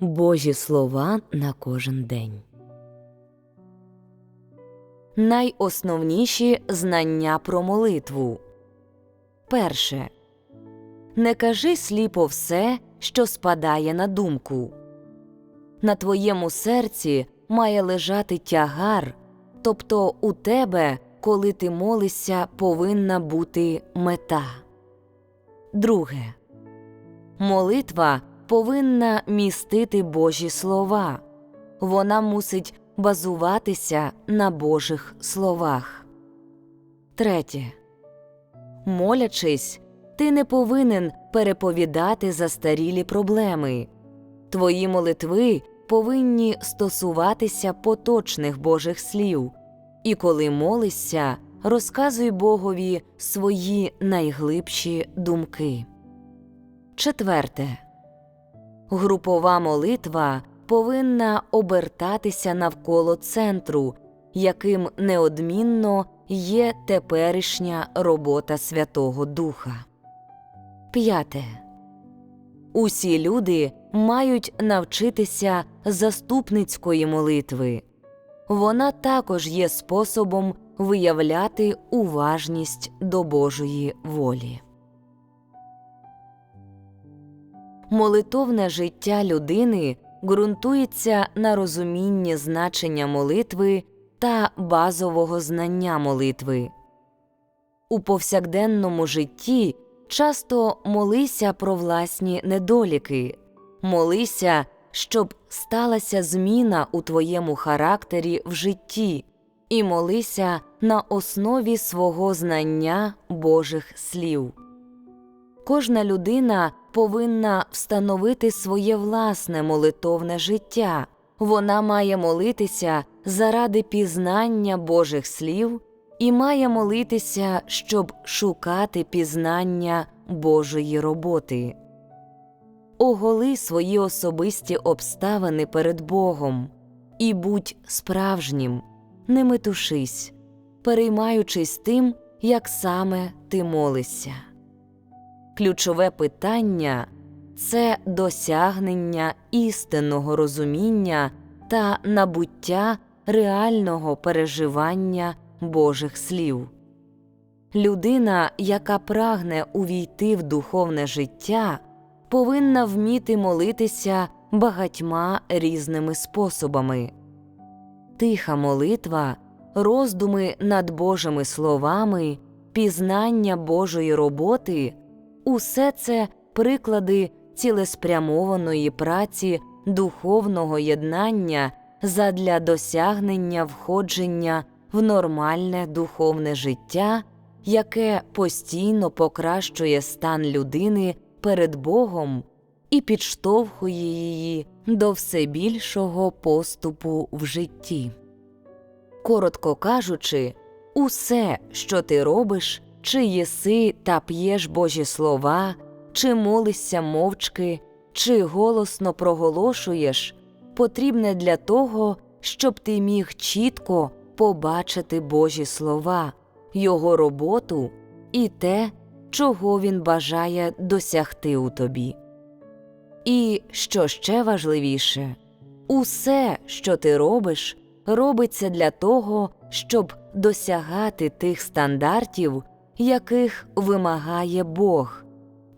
Божі слова на кожен день. Найосновніші знання про молитву. Перше. Не кажи сліпо все, що спадає на думку. На твоєму серці має лежати тягар, тобто у тебе, коли ти молишся, повинна бути мета. Друге. Молитва повинна містити Божі слова. Вона мусить базуватися на Божих словах. Третє. Молячись, ти не повинен переповідати застарілі проблеми. Твої молитви повинні стосуватися поточних Божих слів, і коли молишся, розказуй Богові свої найглибші думки. Четверте. Групова молитва повинна обертатися навколо центру, яким неодмінно є теперішня робота Святого Духа. П'яте. Усі люди мають навчитися заступницької молитви. Вона також є способом виявляти уважність до Божої волі. Молитовне життя людини ґрунтується на розумінні значення молитви та базового знання молитви. У повсякденному житті часто молися про власні недоліки, молися, щоб сталася зміна у твоєму характері в житті, і молися на основі свого знання Божих слів. Кожна людина повинна встановити своє власне молитовне життя. Вона має молитися заради пізнання Божих слів і має молитися, щоб шукати пізнання Божої роботи. Оголи свої особисті обставини перед Богом і будь справжнім, не метушись, переймаючись тим, як саме ти молишся. Ключове питання це досягнення істинного розуміння та набуття реального переживання Божих слів. Людина, яка прагне увійти в духовне життя, повинна вміти молитися багатьма різними способами. Тиха молитва, роздуми над Божими словами, пізнання Божої роботи. Усе це приклади цілеспрямованої праці духовного єднання задля досягнення входження в нормальне духовне життя, яке постійно покращує стан людини перед Богом і підштовхує її до все більшого поступу в житті. Коротко кажучи, усе, що ти робиш, чи їси та п'єш Божі слова, чи молишся мовчки, чи голосно проголошуєш, потрібне для того, щоб ти міг чітко побачити Божі слова, Його роботу і те, чого Він бажає досягти у тобі. І що ще важливіше, усе, що ти робиш, робиться для того, щоб досягати тих стандартів яких вимагає Бог,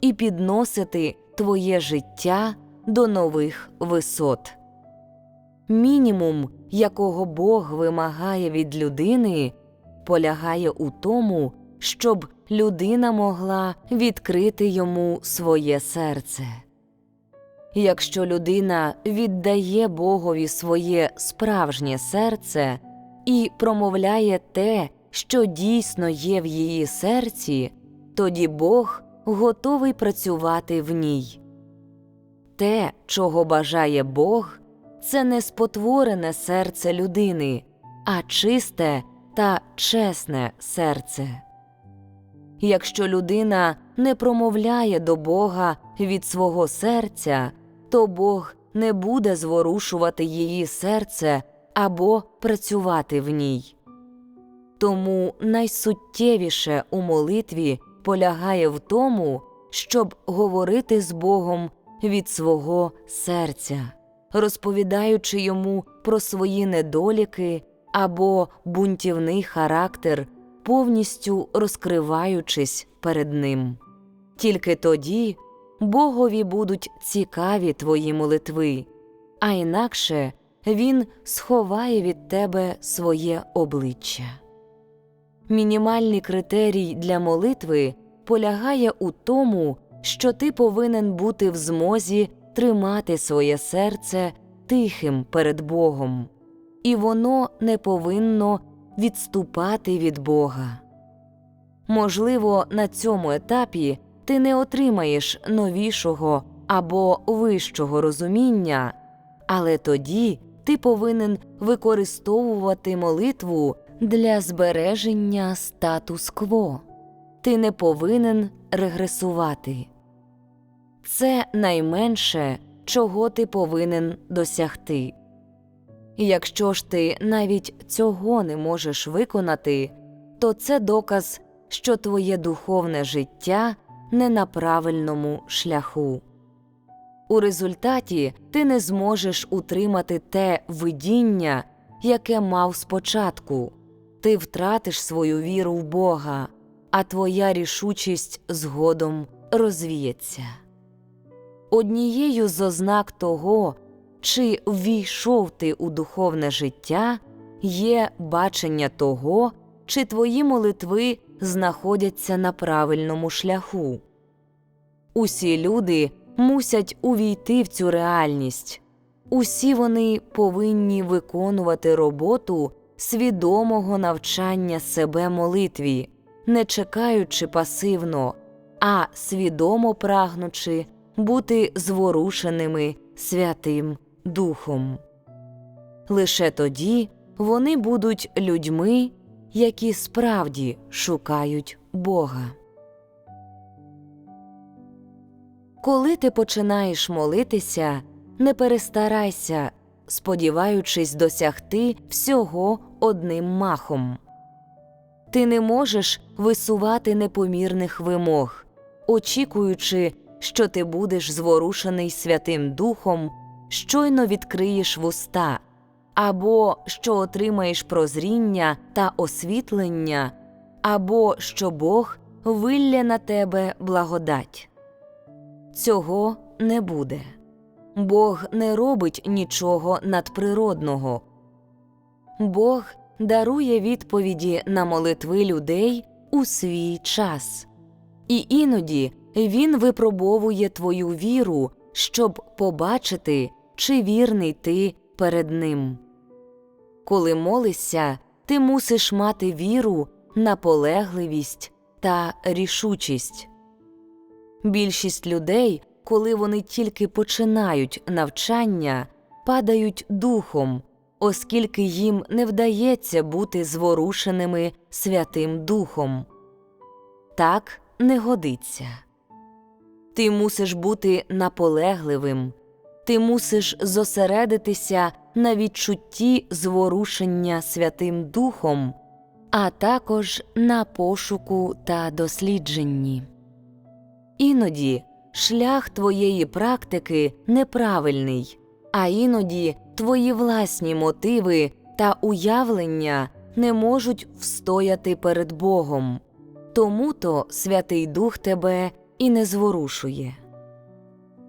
і підносити твоє життя до нових висот. Мінімум, якого Бог вимагає від людини, полягає у тому, щоб людина могла відкрити йому своє серце. Якщо людина віддає Богові своє справжнє серце і промовляє те, що дійсно є в її серці, тоді Бог готовий працювати в ній. Те, чого бажає Бог, це не спотворене серце людини, а чисте та чесне серце. Якщо людина не промовляє до Бога від свого серця, то Бог не буде зворушувати її серце або працювати в ній. Тому найсуттєвіше у молитві полягає в тому, щоб говорити з Богом від свого серця, розповідаючи йому про свої недоліки або бунтівний характер, повністю розкриваючись перед ним. Тільки тоді Богові будуть цікаві твої молитви, а інакше Він сховає від тебе своє обличчя. Мінімальний критерій для молитви полягає у тому, що ти повинен бути в змозі тримати своє серце тихим перед Богом, і воно не повинно відступати від Бога. Можливо, на цьому етапі ти не отримаєш новішого або вищого розуміння, але тоді ти повинен використовувати молитву для збереження статус-кво. Ти не повинен регресувати. Це найменше, чого ти повинен досягти. Якщо ж ти навіть цього не можеш виконати, то це доказ, що твоє духовне життя не на правильному шляху. У результаті ти не зможеш утримати те видіння, яке мав спочатку, ти втратиш свою віру в Бога, а твоя рішучість згодом розвіється. Однією з ознак того, чи ввійшов ти у духовне життя, є бачення того, чи твої молитви знаходяться на правильному шляху. Усі люди мусять увійти в цю реальність, усі вони повинні виконувати роботу свідомого навчання себе молитві, не чекаючи пасивно, а свідомо прагнучи бути зворушеними Святим Духом. Лише тоді вони будуть людьми, які справді шукають Бога. Коли ти починаєш молитися, не перестарайся, сподіваючись досягти всього одним махом. Ти не можеш висувати непомірних вимог, очікуючи, що ти будеш зворушений Святим Духом, щойно відкриєш вуста, або що отримаєш прозріння та освітлення, або що Бог вилля на тебе благодать. Цього не буде. Бог не робить нічого надприродного. Бог дарує відповіді на молитви людей у свій час, і іноді Він випробовує твою віру, щоб побачити, чи вірний ти перед ним. Коли молишся, ти мусиш мати віру, наполегливість та рішучість. Більшість людей, коли вони тільки починають навчання, падають духом, оскільки їм не вдається бути зворушеними Святим Духом. Так не годиться. Ти мусиш бути наполегливим, ти мусиш зосередитися на відчутті зворушення Святим Духом, а також на пошуку та дослідженні. Іноді шлях твоєї практики неправильний, а іноді твої власні мотиви та уявлення не можуть встояти перед Богом, тому то Святий Дух тебе і не зворушує.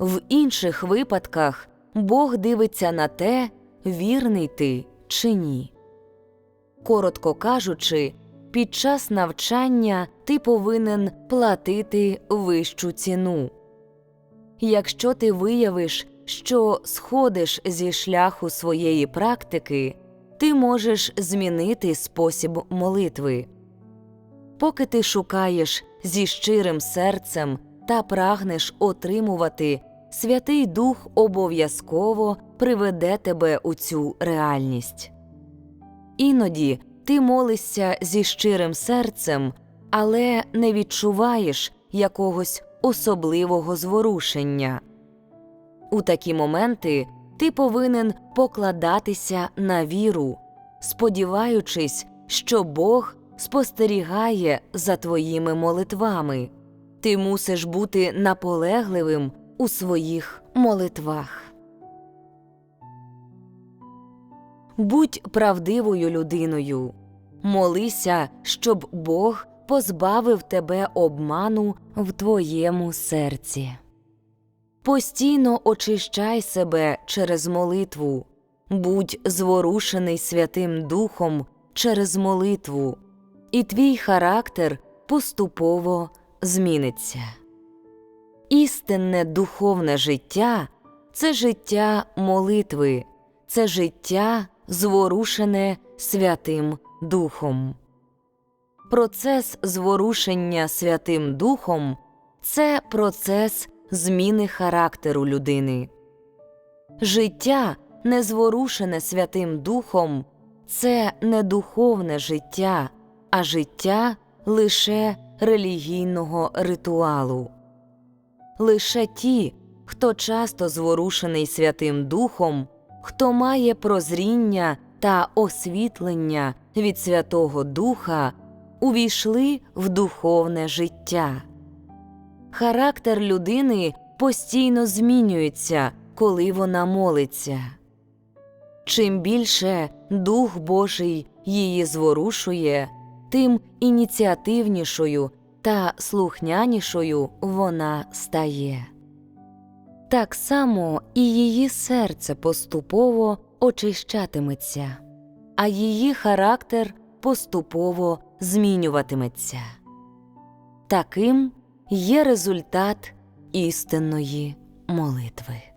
В інших випадках Бог дивиться на те, вірний ти чи ні. Коротко кажучи, під час навчання ти повинен платити вищу ціну. Якщо ти виявиш, що сходиш зі шляху своєї практики, ти можеш змінити спосіб молитви. Поки ти шукаєш зі щирим серцем та прагнеш отримувати, Святий Дух обов'язково приведе тебе у цю реальність. Іноді ти молишся зі щирим серцем, але не відчуваєш якогось особливого зворушення. У такі моменти ти повинен покладатися на віру, сподіваючись, що Бог спостерігає за твоїми молитвами. Ти мусиш бути наполегливим у своїх молитвах. Будь правдивою людиною, молися, щоб Бог позбавив тебе обману в твоєму серці. Постійно очищай себе через молитву, будь зворушений Святим Духом через молитву, і твій характер поступово зміниться. Істинне духовне життя це життя молитви, це життя, зворушене Святим Духом. Процес зворушення Святим Духом це процес зміни характеру людини. Життя, не зворушене Святим Духом, це не духовне життя, а життя лише релігійного ритуалу. Лише ті, хто часто зворушений Святим Духом, хто має прозріння та освітлення від Святого Духа, увійшли в духовне життя. Характер людини постійно змінюється, коли вона молиться. Чим більше Дух Божий її зворушує, тим ініціативнішою та слухнянішою вона стає. Так само і її серце поступово очищатиметься, а її характер поступово змінюватиметься. Таким є результат істинної молитви.